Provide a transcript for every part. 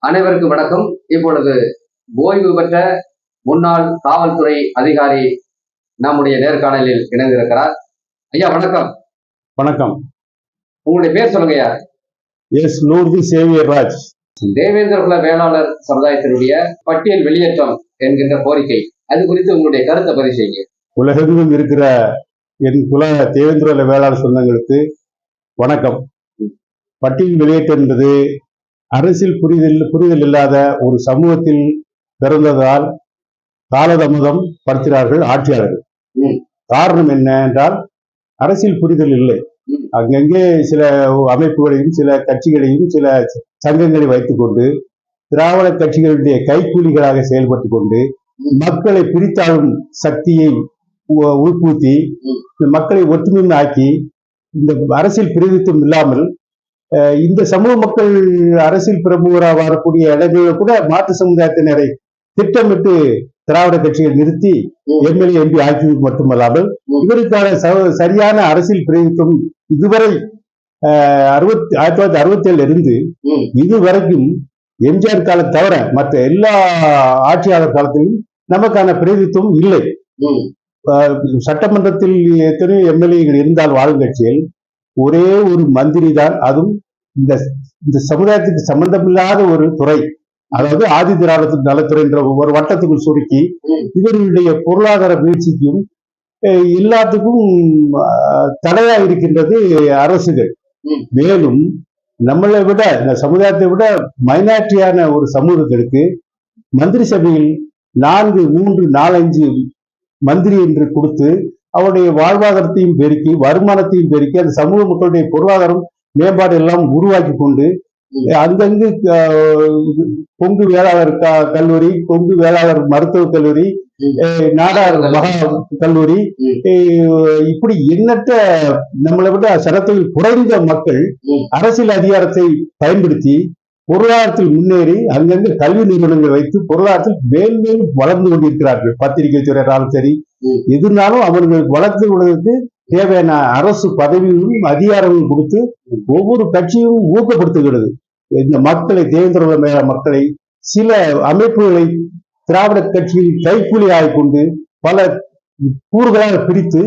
அனைவருக்கும் வணக்கம். இப்பொழுது ஓய்வு பெற்ற முன்னாள் காவல்துறை அதிகாரி நம்முடைய நேர்காணலில் இணைந்திருக்கிறார். ஐயா வணக்கம். வணக்கம். உங்களுடைய பேர் சொல்லுங்க ஐயா. எஸ் நூர்தி சேவியர் ராஜ் தேவேந்திர குல வேளாளர் சமுதாயத்தினுடைய பட்டியல் வெளியேற்றம் என்கின்ற கோரிக்கை. அது குறித்து உங்களுடைய கருத்தை பதிவு செய்யுங்க. உலகெங்கும் இருக்கிற என் குல தேவேந்திர வேளாண் சொந்தங்களுக்கு வணக்கம். பட்டியல் வெளியேற்றம் என்பது அரசியல் புரிதல் புரிதல் இல்லாத ஒரு சமூகத்தில் பிறந்ததால் காலதாமதம் படுத்துகிறார்கள் ஆட்சியாளர்கள். காரணம் என்ன என்றால் அரசியல் புரிதல் இல்லை. அங்கங்கே சில அமைப்புகளையும் சில கட்சிகளையும் சில சங்கங்களை வைத்துக்கொண்டு திராவிட கட்சிகளுடைய கைக்கூலிகளாக செயல்பட்டு கொண்டு மக்களை பிரித்தாளும் சக்தியை உ- உட்புகுத்தி ம். இந்த மக்களை ஒற்றுமையும் ஆக்கி இந்த அரசியல் பிரதித்துவம் இல்லாமல் இந்த சமூக மக்கள் அரசியல் பிரமுகராக வரக்கூடிய இடங்களில் கூட மாற்று சமுதாயத்தினரை திட்டமிட்டு திராவிட கட்சிகள் நிறுத்தி. எம்எல்ஏ எம்பி ஆக்கியது மட்டுமல்லாமல். இவருக்கான சரியான அரசியல் பிரதித்துவம் இதுவரை அறுபத்தி ஆயிரத்தி தொள்ளாயிரத்தி அறுபத்தி ஏழுல இருந்து. இதுவரைக்கும் எம்ஜிஆர் காலம் தவிர மற்ற எல்லா ஆட்சியாளர் காலத்திலும் நமக்கான பிரதித்துவம் இல்லை சட்டமன்றத்தில் எத்தனையோ எம்எல்ஏகள் இருந்தால் வாழும் கட்சியில் ஒரே ஒரு மந்திரி தான் அதுவும் இந்த இந்த சமுதாயத்துக்கு சம்பந்தமில்லாத ஒரு துறை அதாவது ஆதி திராவிட நலத்துறை என்ற ஒரு வட்டத்துக்குள் சுருக்கி. இவர்களுடைய பொருளாதார வீழ்ச்சிக்கும் எல்லாத்துக்கும் தடையா இருக்கின்றது அரசுகள். மேலும் நம்மளை விட இந்த சமுதாயத்தை விட மைனாரிட்டியான ஒரு சமூகங்களுக்கு மந்திரி சபையில் நான்கு மூன்று நாலஞ்சு மந்திரி என்று கொடுத்து அவருடைய வாழ்வாதாரத்தையும் பெருக்கி வருமானத்தையும் பெருக்கி அந்த சமூக மக்களுடைய பொருளாதாரம் மேம்பாடு எல்லாம் உருவாக்கி கொண்டு. அங்கங்கு கொங்கு வேளாளர் கல்லூரி கொங்கு வேளாளர் மருத்துவக் கல்லூரி நாடார் மகா கல்லூரி இப்படி எண்ணற்ற நம்மளை விட சனத்தொகை குறைந்த மக்கள். அரசியல் அதிகாரத்தை பயன்படுத்தி பொருளாதாரத்தில் முன்னேறி அங்கங்க கல்வி நிறுவனங்கள் வைத்து பொருளாதாரத்தில் மேன்மேலும் வளர்ந்து கொண்டிருக்கிறார்கள் பத்திரிகை துறையாலும் சரி. எதுனாலும் அவர்களுக்கு வளர்த்து விடுவதற்கு தேவையான அரசு பதவியும் அதிகாரமும் கொடுத்து ஒவ்வொரு கட்சியும் ஊக்கப்படுத்துகிறது இந்த மக்களை தேவேந்திர மேல மக்களை சில அமைப்புகளை திராவிட கட்சியில் கைக்கூலி கொண்டு பல கூறுகளாக பிரித்து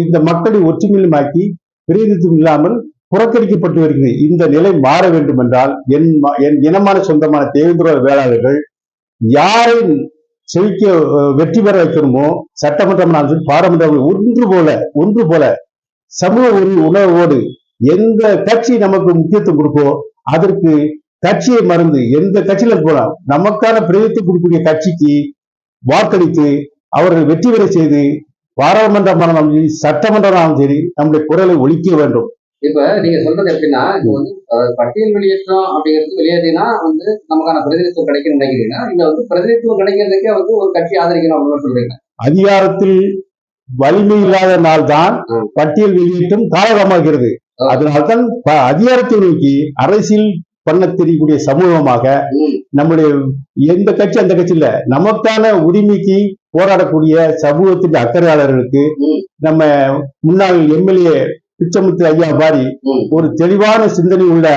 இந்த மக்களை ஒற்றுமையிலுமாக்கி பிரதிநிதித்துவம் இல்லாமல் புறக்கணிக்கப்பட்டு வருகிறது. இந்த நிலை மாற வேண்டும் என்றால் என் என் இனமான சொந்தமான தேவேந்திர வேளாளர்கள் யாரை செழிக்க வெற்றி பெற வைக்கணுமோ சட்டமன்றம் பாராளுமன்றம் ஒன்று போல ஒன்று போல சமூக உணர்வோடு எந்த கட்சி நமக்கு முக்கியத்துவம் கொடுக்கோ அதற்கு கட்சியை மறந்து எந்த கட்சியில போலாம் நமக்கான பிரதித்துவம் கொடுக்கக்கூடிய கட்சிக்கு வாக்களித்து அவர்கள் வெற்றி பெற செய்து பாராளுமன்றமானாலும் சரி சட்டமன்றமானாலும் சரி நம்முடைய குரலை ஒழிக்க வேண்டும். இப்ப நீங்க சொல்றது எப்படின்னா இது வந்து பட்டியல் வெளியேற்றம் அப்படிங்கிறது வெளியேறினா வந்து நமக்கான பிரதிநிதித்துவம் கிடைக்கும் நினைக்கிறீங்கன்னா இங்க வந்து பிரதிநிதித்துவம் கிடைக்கிறதுக்கே வந்து ஒரு கட்சி ஆதரிக்கணும் அப்படின்னு சொல்றீங்க அதிகாரத்தில் வலிமை இல்லாத நாள்தான் ம். பட்டியல் வெளியீட்டும் காலகமாகிறது. அதனால்தான் அதிகாரத்தை நோக்கி அரசியல் பண்ண தெரியக்கூடிய சமூகமாக. நம்முடைய எந்த கட்சி அந்த கட்சி இல்ல நமக்கான உரிமைக்கு போராடக்கூடிய சமூகத்தின் அக்கறையாளர்களுக்கு. நம்ம முன்னாள் எம்எல்ஏ பிச்சமுத்து ஐயா பாரி. ஒரு தெளிவான சிந்தனை உள்ள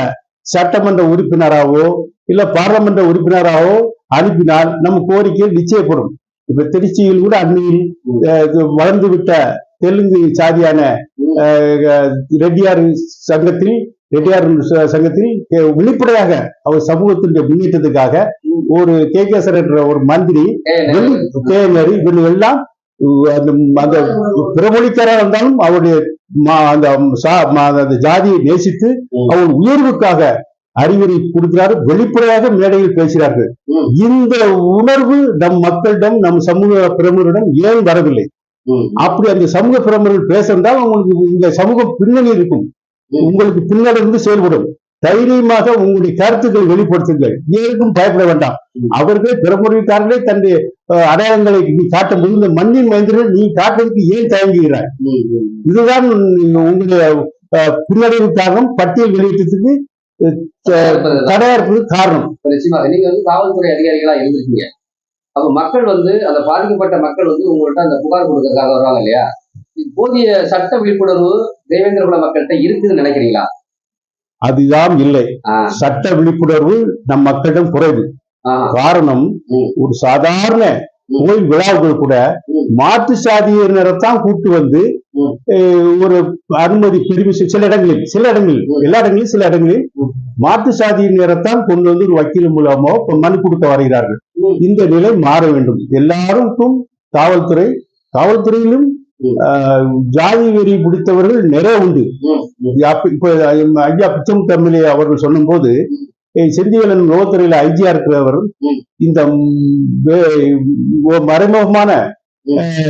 சட்டமன்ற உறுப்பினராகவோ இல்ல பாராளுமன்ற உறுப்பினராகவோ அனுப்பினால் நம்ம கோரிக்கை நிச்சயப்படும் இப்ப திருச்சியில் கூட அண்மையில் வளர்ந்து விட்ட தெலுங்கு சாதியான ரெட்டியார் சங்கத்தில் ரெட்டியார் சங்கத்தில் வெளிப்படையாக அவர் சமூகத்தினுடைய முன்னேற்றத்துக்காக. ஒரு கே கேசர் என்ற ஒரு மந்திரி வெளி இவர்கள் எல்லாம் அந்த பிரமொழிக்காரா இருந்தாலும் அவருடைய அந்த ஜாதியை நேசித்து. அவர் உயர்வுக்காக அறிவுரை கொடுக்கிறார் வெளிப்படையாக மேடையில் பேசுகிறார்கள். இந்த உணர்வு நம் மக்களிடம் நம் சமூக பிரமுகரிடம் ஏன் வரவில்லை. அப்படி அந்த சமூக பிரமுகர்கள் பேசிருந்தால் உங்களுக்கு இந்த சமூக பின்னணி இருக்கும். உங்களுக்கு பின்னணிந்து செயல்படும் தைரியமாக உங்களுடைய கருத்துக்களை வெளிப்படுத்துங்கள் ஏருக்கும் பயப்பட வேண்டாம். அவர்களே பிரமுறைக்காரர்களே தன்னுடைய அடையாளங்களை நீ காட்டும்போது இந்த மண்ணின் மைந்தர்கள் நீ காட்டுறதுக்கு ஏன் தயங்குகிறாய். இதுதான் உங்களுடைய பின்னடைவு காரணம் பட்டியல் வெளியிட்டதுக்கு இருப்பதுதான். தடையா இருப்பது காரணம் நிச்சயமாக நீங்க வந்து காவல்துறை அதிகாரிகளா இருந்திருக்கீங்க அப்ப மக்கள் வந்து அந்த பாதிக்கப்பட்ட மக்கள் வந்து உங்கள்ட்ட அந்த புகார் கொடுக்கறதுக்காக வருவாங்க இல்லையா போதிய சட்ட விழிப்புணர்வு தேவேந்திர குல மக்கள்கிட்ட இருக்குதுன்னு நினைக்கிறீங்களா அதுதான் இல்லை சட்ட விழிப்புணர்வு நம் மக்களிடம் குறைவு காரணம். ஒரு சாதாரண கோயில் விழாவுகள் கூட. மாற்று சாதியினரைத்தான் கூட்டு வந்து ஒரு அனுமதி பெருமிஷன் சில இடங்களில் சில இடங்களில். எல்லா இடங்களிலும் சில இடங்களில். மாற்று சாதியினரைத்தான் கொண்டு வந்து ஒரு வக்கீல் மூலமோ மனு கொடுக்க வருகிறார்கள். இந்த நிலை மாற வேண்டும் எல்லாருக்கும் காவல்துறை காவல்துறையிலும் ஜாதி வெறி பிடித்தவர்கள் நிறைய உண்டு. இப்ப ஐயா பிச்சம் தமிழே அவர்கள் சொல்லும்போது ஏய், செந்திவேலன் உளவுத்துறையில ஐஜியா இருக்கிறவர். இந்த மறைமுகமான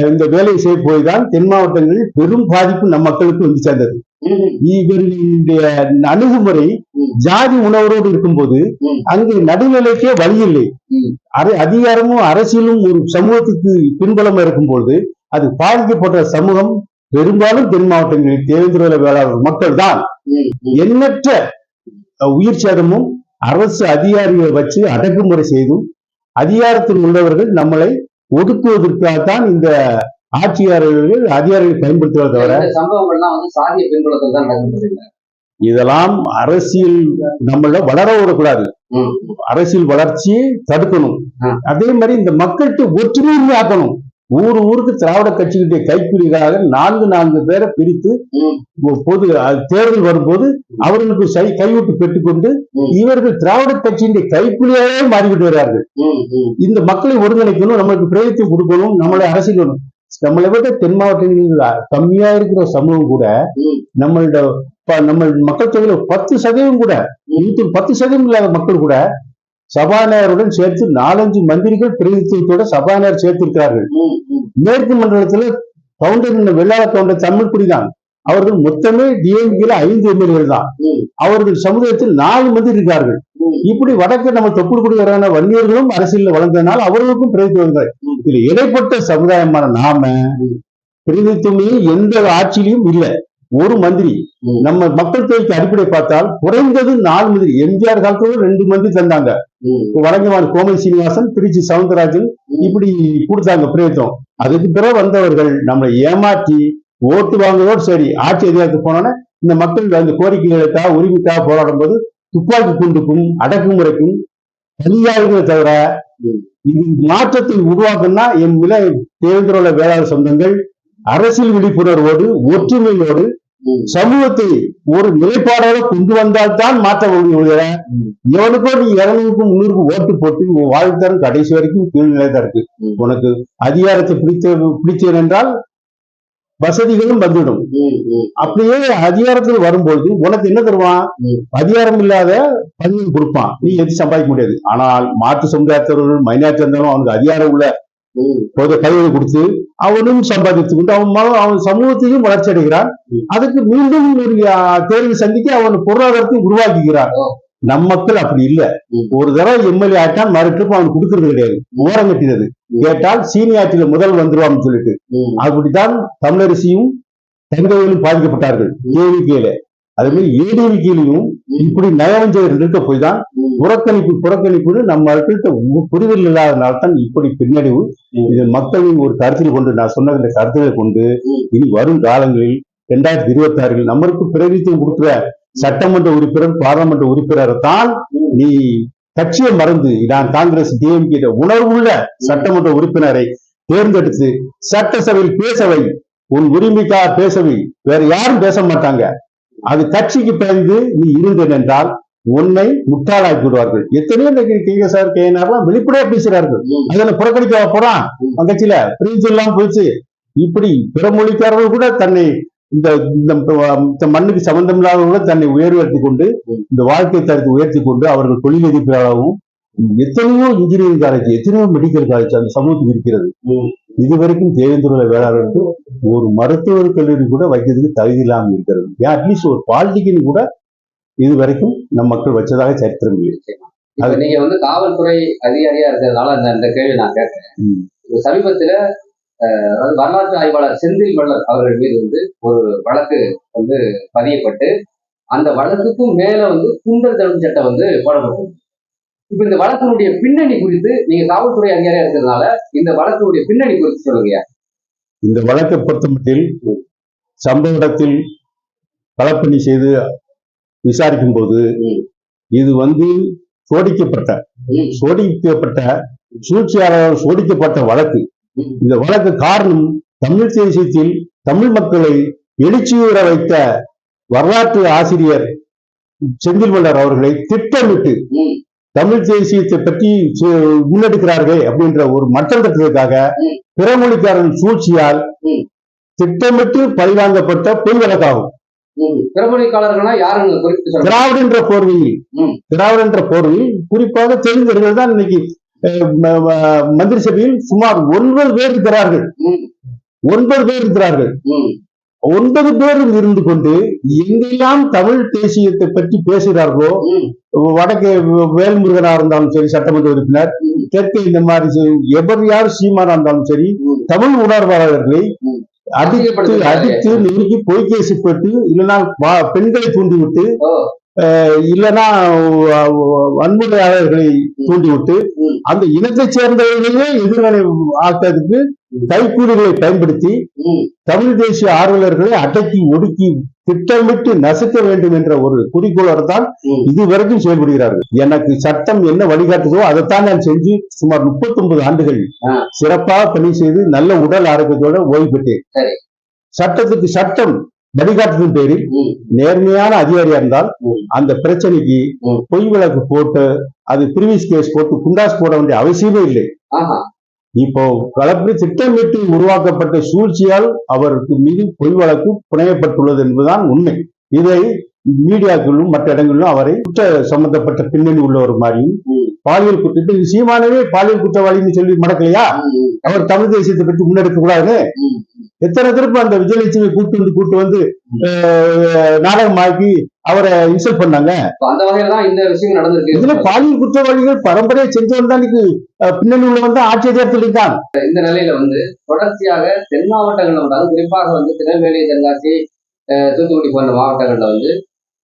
இந்த வேலையை செய்ய போய் தான் தென் மாவட்டங்களில் பெரும் பாதிப்பு நம் மக்களுக்கு வந்து சேர்ந்தது. இவர்களுடைய அணுகுமுறை. ஜாதி உணர்வோடு இருக்கும்போது. அங்கு நடுநிலைக்கே வழி இல்லை. அதிகாரமும் அரசியலும் ஒரு சமூகத்துக்கு பின்பலமா இருக்கும்போது அது பாதிக்கப்பட்ட சமூகம் பெரும்பாலும் தென் மாவட்டங்களில் தேவேந்திர வேளாளர் மக்கள் தான். எண்ணற்ற உயிர் சேதமும் அரசு அதிகாரிகளை வச்சு அடக்குமுறை செய்தும் அதிகாரத்தில் உள்ளவர்கள் நம்மளை ஒடுக்குவதற்காகத்தான் இந்த ஆட்சியாளர்கள் அதிகாரிகளை பயன்படுத்துவதை தவிர இதெல்லாம் அரசியல் நம்மள வளர விடக்கூடாது. அரசியல் வளர்ச்சியை தடுக்கணும். அதே மாதிரி இந்த மக்கள்கிட்ட ஒற்றுமையை ஆக்கணும் ஊர் ஊருக்கு திராவிட கட்சிகளுடைய கைப்பிடிகளாக நான்கு நான்கு பேரை பிரித்து பொது தேர்தல் வரும்போது அவர்களுக்கு சை கைவிட்டு பெற்றுக்கொண்டு. இவர்கள் திராவிட கட்சியினுடைய கைப்பிடியாகவே மாறிவிட்டு ம். இந்த மக்களை ஒருங்கிணைக்கணும் நம்மளுக்கு பிரயத்தை கொடுக்கணும் நம்மளை அரசியல். நம்மளை விட தென் மாவட்டங்களில் கம்மியா இருக்கிற சமூகம் கூட. நம்மளோட நம்ம மக்கள் தொகையில பத்து சதவீதம் கூட நூத்தி பத்து சதவீதம் இல்லாத மக்கள் கூட சபாநாயகருடன் சேர்த்து நாலஞ்சு மந்திரிகள் பிரதிநிதித்துவத்தோட சபாநாயகர் சேர்த்திருக்கிறார்கள். மேற்கு மண்டலத்துல கவுண்டர் வெள்ளாள கவுண்டர் தமிழ் குடிதான் அவர்கள் மொத்தமே டிஎம்கேல ஐந்து எம்எல்ஏகள் தான். அவர்கள் சமுதாயத்தில் நாலு மந்திரி இருக்கார்கள். இப்படி வடக்கு நம்ம தொப்புள் குடிவரான வன்னியர்களும் அரசியல்ல வளர்ந்ததனால் அவர்களுக்கும் பிரதித்துவங்கள். இதுல இடைப்பட்ட சமுதாயமான நாம. பிரதித்துவமே எந்த ஆட்சியிலும் இல்ல ஒரு மந்திரி. நம்ம மக்கள் தொகைக்கு அடிப்படை பார்த்தால் குறைந்தது நாலு மந்திரி எம்ஜிஆர் காலத்துல ரெண்டு மந்திரி தந்தாங்க ம். வழங்குவார் கோமல் சீனிவாசன் திருச்சி சவுந்தரராஜன் இப்படி கொடுத்தாங்க பிரயத்தம் அதுக்கு பிறகு வந்தவர்கள் நம்மளை ஏமாற்றி ஓட்டு வாங்குவதோடு சரி ஆட்சி அதிகாரத்துக்கு போனோன்னா இந்த மக்கள் அந்த கோரிக்கைகளுக்காக உரிமைக்காக போராடும் போது துப்பாக்கி குண்டுக்கும் அடக்குமுறைக்கும் பலியாகுதே தவிர. இது மாற்றத்தை உருவாக்குன்னா என் விலை தேர்தல வேளாண் சொந்தங்கள் அரசியல் விழிப்புணர்வோடு ஒற்றுமையோடு சமூகத்தை ஒரு நிலைப்பாடோட கொண்டு வந்தால்தான் மாற்ற முடியும் எவனுக்கோ நீ இருநூறுக்கும் முன்னூறுக்கும் ஓட்டு போட்டு உன் வாழ்த்தரம் கடைசி வரைக்கும் கீழ்நிலை தான் இருக்கு. உனக்கு அதிகாரத்தை பிடித்த பிடித்தேன் என்றால் வசதிகளும் வந்துடும் அப்படியே அதிகாரத்தில் வரும்பொழுது உனக்கு என்ன தருவான்? அதிகாரம் இல்லாத பணியும் கொடுப்பான். நீ எது சம்பாதிக்க முடியாது. ஆனால் மாற்று சமுதாயத்தவர்கள் மைனாரிட்டி இருந்தாலும் அவனுக்கு அதிகாரம் உள்ள பொது பதவியை கொடுத்து அவனும் சம்பாதித்துக் கொண்டு அவன் அவன் சமூகத்தையும் வளர்ச்சி அடைகிறான். அதுக்கு மீண்டும் தேர்வு சந்திக்க அவன் பொருளாதாரத்தையும் உருவாக்குகிறான். நம் மக்கள் அப்படி இல்ல. ஒரு தடவை எம்எல்ஏ ஆட்டான் மறு ட்ரிப் அவன் கொடுக்கறது கிடையாது ஓரம் கட்டினது. கேட்டால் சீனியாட்சியில முதல் வந்துருவான்னு சொல்லிட்டு. அப்படித்தான் தமிழரசியும் தங்கையிலும் பாதிக்கப்பட்டார்கள் ஏவிகேல அதே மாதிரி ஏடிவிக்கையிலையும் இப்படி நயவஞ்சகர் இருக்க போய் தான். புறக்கணிப்பு புறக்கணிப்புன்னு நம்ம உ- புரிதல் இல்லாதனால தான் இப்படி பின்னடைவு. இது மக்களின் ஒரு கருத்தில் கொண்டு நான் சொன்ன இந்த கருத்துக்களை கொண்டு. இனி வரும் காலங்களில் இரண்டாயிரத்தி இருபத்தி ஆறில் நம்மளுக்கு பிரதிநிதித்துவம் கொடுக்கிற சட்டமன்ற உறுப்பினர் பாராளுமன்ற உறுப்பினர் தான். நீ கட்சியை மறந்து நான் காங்கிரஸ் டிஎம்கே உணர்வுள்ள சட்டமன்ற உறுப்பினரை தேர்ந்தெடுத்து சட்டசபையில் பேசவை உன் உரிமைக்காக பேசவை வேற யாரும் பேச மாட்டாங்க அது கட்சிக்கு பயந்து நீ இருந்தேன் என்றால் உன்னை முட்டாளாக்கி விடுவார்கள் எத்தனையோ கே சார் கேஎன்ஆர்லாம் வெளிப்படையா பேசுறார்கள். அதுல புறக்கணிக்க போறான். அவன் கட்சியில பிரிஞ்சு எல்லாம் போயிடுச்சு இப்படி பிற மொழிக்காரர்கள் கூட தன்னை இந்த மண்ணுக்கு சம்பந்தம் இல்லாதவர்கள் கூட தன்னை உயர்வெடுத்துக் கொண்டு. இந்த வாழ்க்கை தரத்தை உயர்த்தி கொண்டு அவர்கள் தொழிலதிபராகவும் எத்தனையோ இன்ஜினியரிங் காலேஜ் எத்தனையோ மெடிக்கல் காலேஜ் அந்த சமூகத்துக்கு இருக்கிறது. இதுவரைக்கும் தேவேந்திர வேளாளருக்கு ஒரு மருத்துவர் கல்லூரி கூட வைக்கிறதுக்கு தகுதி இல்லாமல் இருக்கிறது. ஏன் அட்லீஸ்ட் ஒரு பாலிடெக்னிக் கூட இது வரைக்கும் நம் மக்கள் வச்சதாக சரித்திரம் இல்லை. இப்ப நீங்க வந்து காவல்துறை அதிகாரியா இருக்கிறதுனால அந்த இந்த கேள்வி நான் கேட்கிறேன். சமீபத்துல அதாவது வரலாற்று ஆய்வாளர் செந்தில் மல்லர் அவர்கள் மீது வந்து ஒரு வழக்கு வந்து பதியப்பட்டு அந்த வழக்குக்கும் மேல வந்து குண்டர் தடுப்பு சட்டம் வந்து போடப்பட்டது இப்ப இந்த வழக்கினுடைய பின்னணி குறித்து நீங்க காவல்துறை அதிகாரியா இருக்கிறதுனால இந்த வழக்கினுடைய பின்னணி குறித்து சொல்லுங்க இந்த வழக்கை பொறுத்தமட்டில் சம்பவ இடத்தில் களப்பணி செய்து விசாரிக்கும் போது இது வந்து சோடிக்கப்பட்ட சோடிக்கப்பட்ட சூழ்ச்சியாளரால் சோடிக்கப்பட்ட வழக்கு. இந்த வழக்கு காரணம் தமிழ் தேசியத்தில் தமிழ் மக்களை எழுச்சியுற வைத்த வரலாற்று ஆசிரியர் செந்தில் மலர் அவர்களை திட்டமிட்டு தமிழ் தேசியத்தை பற்றி முன்னெடுக்கிறார்கள் அப்படின்ற ஒரு மட்டம் தட்டுவதற்காக ம். பிறமொழிக்காரன் சூழ்ச்சியால். திட்டமிட்டு பழிவாங்கப்பட்ட பொய் வழக்காகும் சொல்லுங்க. திராவிடன்ற போர்வையில். ம். திராவிடன்ற போர்வையில் குறிப்பாக தெரிந்தவர்கள் தான் இன்னைக்கு மந்திரி சபையில் சுமார் ஒன்பது பேர் இருக்கிறார்கள். ஒன்பது பேர் இருக்கிறார்கள். ஒன்பது பேரும் இருந்து கொண்டு எங்கெல்லாம் தமிழ் தேசியத்தை பற்றி பேசுகிறார்களோ வடக்கு வேல்முருகனா இருந்தாலும் சரி சட்டமன்ற உறுப்பினர். தெற்கு இந்த மாதிரி எவர் யார் சீமானா இருந்தாலும் சரி. தமிழ் உணர்வாளர்களை. அடித்து. அடித்து நெருக்கி பொய் கேசிப்பட்டு இல்லைன்னா பெண்களை தூண்டிவிட்டு இல்லைன்னா அஹ், வன்முறையாளர்களை தூண்டிவிட்டு. அந்த இனத்தைச் சேர்ந்தவர்களையே எதிர்வினை ஆக்கிறதுக்கு கைக்கூலிகளை பயன்படுத்தி தமிழ் தேசிய ஆர்வலர்களை அடக்கி ஒடுக்கி திட்டமிட்டு நசுக்க வேண்டும் என்ற ஒரு குறிக்கோளோடு தான். இதுவரைக்கும் செயல்படுகிறார்கள் எனக்கு சட்டம் என்ன வழிகாட்டுதோ அதைத்தான் நான் செஞ்சு சுமார் 39 ஆண்டுகள் ஆ. சிறப்பாக பணி செய்து நல்ல உடல் ஆரோக்கியத்தோட ஓய்வு பெற்றேன். சட்டத்துக்கு சட்டம் வழிகாட்டுதல் பேரில் நேர்மையான அதிகாரியா இருந்தால். அந்த பிரச்சனைக்கு. பொய் வழக்கு போட்டு அது பிரிவிஸ் கேஸ் போட்டு குண்டாஸ் போட வேண்டிய அவசியமே இல்லை. இப்போ கலப்பி திட்டமிட்டு உருவாக்கப்பட்ட சூழ்ச்சியால் அவருக்கு மீது பொய் வழக்கு புனையப்பட்டுள்ளது என்பதுதான் உண்மை. இதை மீடியாக்களிலும் மற்ற இடங்களிலும் அவரை குற்ற சம்பந்தப்பட்ட பின்னணி உள்ளவர் மாதிரியும். பாலியல் குற்றத்தை சீமானவே பாலியல் குற்றவாளின்னு சொல்லி மடக்கலையா அவர் தமிழ் தேசியத்தை பற்றி முன்னெடுக்க கூடாதுன்னு? ம், எத்தனை திரும்ப அந்த விஜயலட்சுமி கூட்டு வந்து கூட்டு வந்து நாடகமாக்கி அவரை இன்சல்ட் பண்ணாங்க? அந்த வகையில தான் இந்த விஷயம் இதுல நடந்திருக்கு பாலியல் குற்றவாளிகள் பரம்பரையை செஞ்சவன் தான் இன்னைக்கு பின்னணி உள்ளவன் தான் ஆட்சி அதிகாரத்தில் இருக்கான். இந்த நிலையில வந்து தொடர்ச்சியாக தென் மாவட்டங்கள்ல வந்து குறிப்பாக வந்து திருநெல்வேலி தென்காசி தூத்துக்குடி போன்ற மாவட்டங்கள்ல வந்து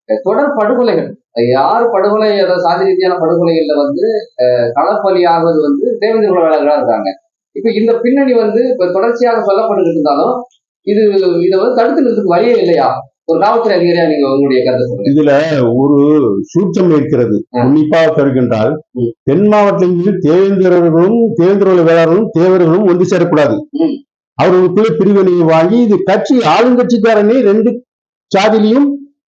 தொடர் படுகொலைகள். யார் படுகொலை அதாவது சாதி ரீதியான படுகொலைகள்ல வந்து அஹ், களப்பலியாவது வந்து தேவேந்திர குலவேளர்களா இருக்காங்க. இப்ப இந்த பின்னணி வந்து இப்ப தொடர்ச்சியாக சொல்லப்பட்டுக்கிட்டு இருந்தாலும் இது இதை வந்து தடுத்து நிறுத்துக்கு வழியே இல்லையா ஒரு காவல்துறை அதிகாரியா நீங்க உங்களுடைய கருத்தை இதுல ஒரு சூட்சம் இருக்கிறது. உன்னிப்பாக கருகின்றால் ம். தென் மாவட்டங்களில் தேவேந்திரர்களும் தேவேந்திர வேளாளர்களும் தேவர்களும் ஒன்று சேரக்கூடாது. அவர்களுக்குள்ள பிரிவினையை வாங்கி இது கட்சி ஆளுங்கட்சிக்காரனே ரெண்டு சாதியிலையும்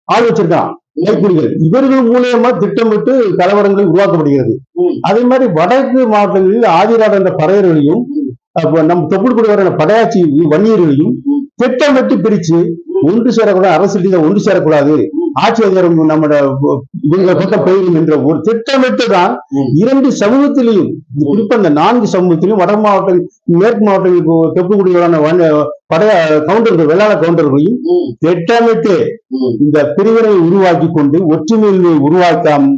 ஆள் வச்சிருக்கான் கைக்குடிகள் இவர்கள் மூலியமா திட்டமிட்டு கலவரங்கள் உருவாக்கப்படுகிறது. அதே மாதிரி வடக்கு மாவட்டங்களில் ஆதிராட என்ற பறையர்களையும் ம். அப்ப நம்ம தொப்புள்குடி வர படையாச்சி வன்னியர்களையும். திட்டமிட்டு பிரிச்சு ஒன்று சேரக்கூடாது அரசு ஒன்று சேரக்கூடாது ஆட்சி அதிகாரம் நம்மட இவங்க பக்கம் போயிடும் என்ற ஒரு திட்டமிட்டு தான். இரண்டு சமூகத்திலையும் குறிப்பா இந்த நான்கு சமூகத்திலும் வட மாவட்டம் மேற்கு மாவட்டங்களுக்கு தொப்புக்குடிகளான படைய கவுண்டர்கள் வெள்ளாள கவுண்டர்களையும் திட்டமிட்டு இந்த பிரிவினை உருவாக்கி கொண்டு ஒற்றுமையை உருவாக்காம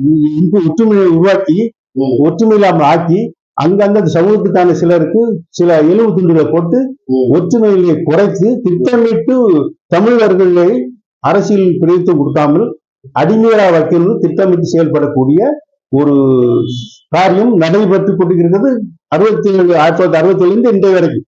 ஒற்றுமையை உருவாக்கி ம், ஒற்றுமை இல்லாமல் ஆக்கி அங்கங்க சமூகத்துக்கான சிலருக்கு சில எலும்பு துண்டுகளை போட்டு ம். ஒற்றுமையை குறைத்து திட்டமிட்டு தமிழர்களை அரசியல் பிரித்து கொடுக்காமல் அடிமையா வைக்கணும் திட்டமிட்டு செயல்படக்கூடிய ஒரு காரியம் நடைபெற்றுக் கொண்டிருக்கிறது. அறுபத்தி ஏழு ஆயிரத்தி தொள்ளாயிரத்தி அறுபத்தி ஐந்து இன்றைய வரைக்கும்.